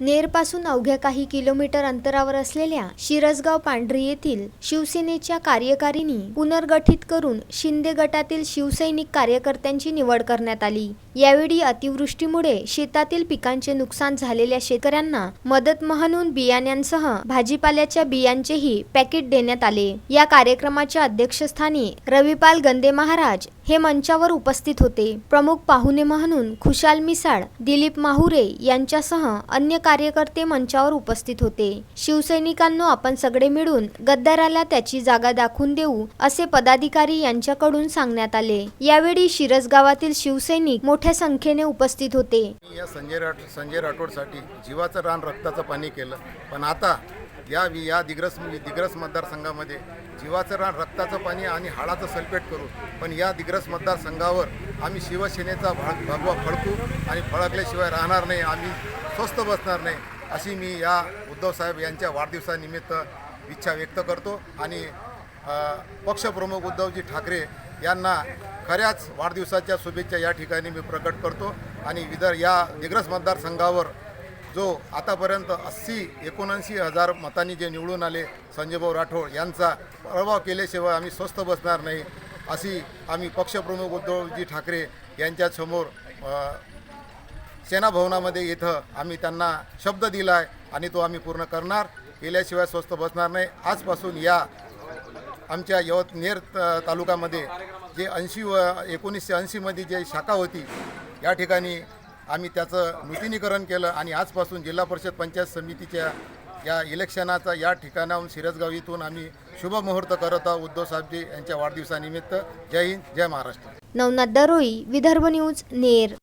नेरपासून अवघ्या काही किलोमीटर अंतरावर असलेल्या शिरसगाव पांढरी येथील शिवसेनेच्या कार्यकारिणी पुनर्गठित करून शिंदे गटातील शिवसैनिक कार्यकर्त्यांची निवड करण्यात आली. यावेळी अतिवृष्टीमुळे शेतातील पिकांचे नुकसान झालेल्या शेतकऱ्यांना मदत म्हणून बियाण्यांसह भाजीपाल्याच्या बियांचेही पॅकेट देण्यात आले. या कार्यक्रमाच्या अध्यक्षस्थानी रविपाल गंदे महाराज हे मंचावर उपस्थित होते. प्रमुख पाहुणे म्हणून खुशाल मिसाळ दिलीप माहुरे यांच्यासह अन्य कार्यकर्ते मंचावर उपस्थित होते. शिवसैनिकांनो आपण सगळे मिळून गद्दाराला त्याची जागा दाखवून देऊ असे पदाधिकारी यांच्याकडून सांगण्यात आले. यावेळी शिरस गावातील शिवसैनिक मोठ्या संख्येने उपस्थित होते. या संजय राठोड संजय राठोडसाठी जीवाचं रान रक्ताचं पाणी केलं. पण आता या वि या दिग्रस दिग्रस मतदारसंघामध्ये जीवाचं रान रक्ताचं पाणी आणि हाडाचं सल्पेट करू. पण या दिग्रस मतदारसंघावर आम्ही शिवसेनेचा भाग भगवा फडकू आणि फडकल्याशिवाय राहणार नाही. आम्ही स्वस्त बसणार नाही अशी मी या उद्धवसाहेब यांच्या वाढदिवसानिमित्त इच्छा व्यक्त करतो. आणि पक्षप्रमुख उद्धवजी ठाकरे यांना खऱ्याच वाढदिवसाच्या शुभेच्छा या ठिकाणी मी प्रकट करतो. आणि विदर या दिग्रस मतदारसंघावर जो आतापर्यंत अस्सी एकोणऐंशी हजार मतांनी जे निवडून आले संजयभाऊ राठोड यांचा प्रभाव केल्याशिवाय आम्ही स्वस्थ बसणार नाही अशी आम्ही पक्षप्रमुख उद्धवजी ठाकरे यांच्यासमोर सेनाभवनामध्ये इथं आम्ही त्यांना शब्द दिला आहे आणि तो आम्ही पूर्ण करणार. केल्याशिवाय स्वस्थ बसणार नाही. आजपासून या आमच्या यवतनेर तालुक्यामध्ये जे ऐंशी व एकोणीसशे ऐंशीमध्ये जे शाखा होती या ठिकाणी आम्ही त्याचं नूतनीकरण केलं आणि आजपासून जिल्हा परिषद पंचायत समितीच्या या इलेक्शनाचा या ठिकाणाहून शिरसगाव इथून आम्ही शुभमुहूर्त करत आहोत उद्धव साहेबजी यांच्या वाढदिवसानिमित्त. जय हिंद जय महाराष्ट्र. नवनाथ दरोई विदर्भ न्यूज नेर.